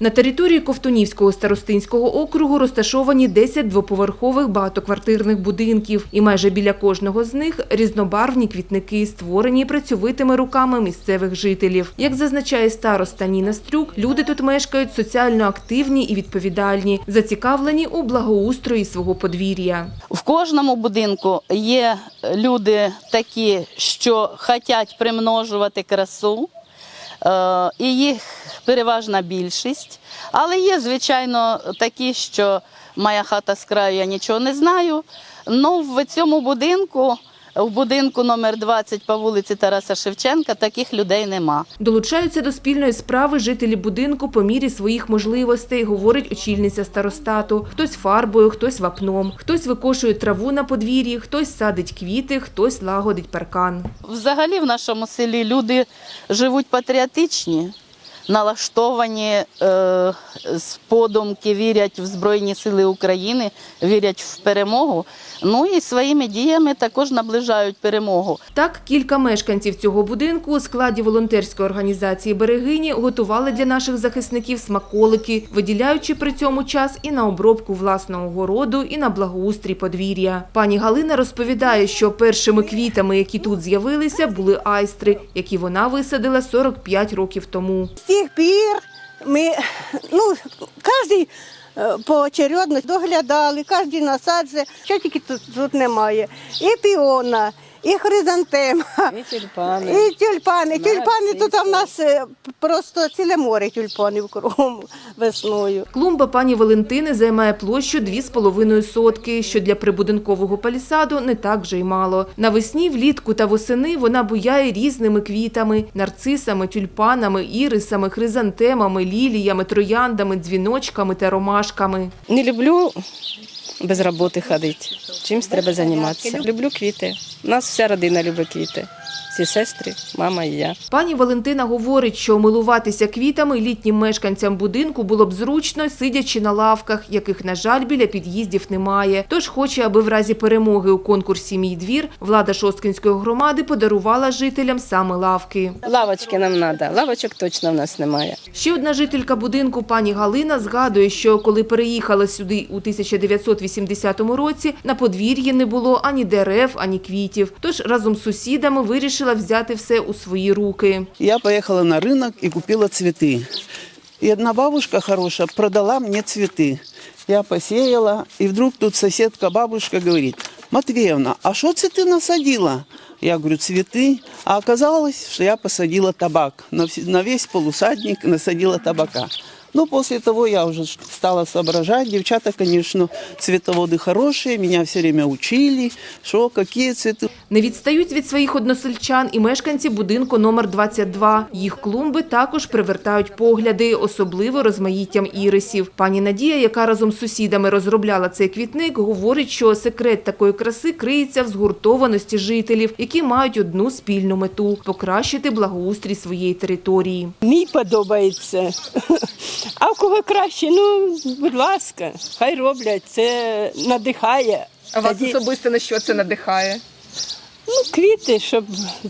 На території Ковтунівського старостинського округу розташовані 10 двоповерхових багатоквартирних будинків, і майже біля кожного з них різнобарвні квітники, створені працьовитими руками місцевих жителів. Як зазначає староста Ніна Стрюк, люди тут мешкають соціально активні і відповідальні, зацікавлені у благоустрої свого подвір'я. В кожному будинку є люди такі, що хочуть примножувати красу, і їх переважна більшість. Але є, звичайно, такі, що моя хата з краю, я нічого не знаю. Ну, в цьому будинку, в будинку номер 20 по вулиці Тараса Шевченка, таких людей нема. Долучаються до спільної справи жителі будинку по мірі своїх можливостей, говорить очільниця старостату. Хтось фарбою, хтось вапном, хтось викошує траву на подвір'ї, хтось садить квіти, хтось лагодить паркан. Взагалі в нашому селі люди живуть патріотичні, налаштовані е, з подумки, вірять в Збройні Сили України, вірять в перемогу. Ну і своїми діями також наближають перемогу. Так, кілька мешканців цього будинку у складі волонтерської організації Берегині готували для наших захисників смаколики, виділяючи при цьому час і на обробку власного городу, і на благоустрій подвір'я. Пані Галина розповідає, що першими квітами, які тут з'явилися, були айстри, які вона висадила 45 років тому. Тих пір ми ну, кожен поочередно доглядали, кожен насаджує, що тільки тут, тут немає. І піона, і хризантема, І тюльпани. і тюльпани. Тюльпани тут в нас е, просто ціле море тюльпанів кругом весною. Клумба пані Валентини займає площу 2,5 сотки, що для прибудинкового палісаду не так вже й мало. Навесні, влітку та восени вона буяє різними квітами – нарцисами, тюльпанами, ірисами, хризантемами, ліліями, трояндами, дзвіночками та ромашками. Не люблю без роботи ходити. Чимось треба займатися. Люблю квіти. У нас вся родина любить квіти. Всі сестри, мама і я. Пані Валентина говорить, що милуватися квітами літнім мешканцям будинку було б зручно, сидячи на лавках, яких, на жаль, біля під'їздів немає. Тож хоче, аби в разі перемоги у конкурсі «Мій двір» влада Шосткинської громади подарувала жителям саме лавки. Лавочки нам треба. Лавочок точно в нас немає. Ще одна жителька будинку, пані Галина, згадує, що коли переїхала сюди у 1980 році, на подвір'ї не було ані дерев, ані квітів. Тож разом з сусідами вирішила взяти все у свої руки. Я поехала на рынок и купила цветы. И одна бабушка хорошая продала мне цветы. Я посеяла, и вдруг тут соседка бабушка говорит, Матвеевна, а что це ты насадила? Я говорю, цветы. А оказалось, что я посадила табак. На вс- на весь полусадник насадила табака. Ну, после того я уже стала соображать. Девчата, конечно, цветоводы хорошие, меня все время учили, что, какие цветы Не відстають від своїх односельчан і мешканці будинку номер 22. Їх клумби також привертають погляди, особливо розмаїттям ірисів. Пані Надія, яка разом з сусідами розробляла цей квітник, говорить, що секрет такої краси криється в згуртованості жителів, які мають одну спільну мету – покращити благоустрій своєї території. Мій подобається. А в кого краще, ну, будь ласка, хай роблять, це надихає. А вас Тоді- особисто на що це надихає? Ну, квіти, щоб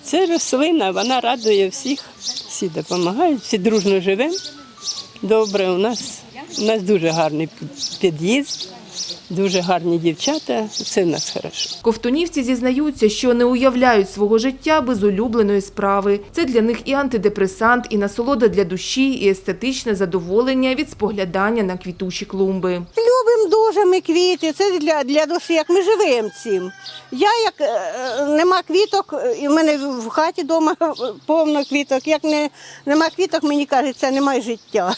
це рослина, вона радує всіх, всі допомагають, всі дружно живемо. Добре, у нас, у нас дуже гарний під'їзд, дуже гарні дівчата, все в нас хорошо. Ковтунівці зізнаються, що не уявляють свого життя без улюбленої справи. Це для них і антидепресант, і насолода для душі, і естетичне задоволення від споглядання на квітучі клумби. Любимо дуже ми квіти, це для, для душі, як ми живемо цим. Я як е, е, нема квіток, і в мене в хаті вдома повно квіток. Як не, нема квіток, мені кажеться, немає життя.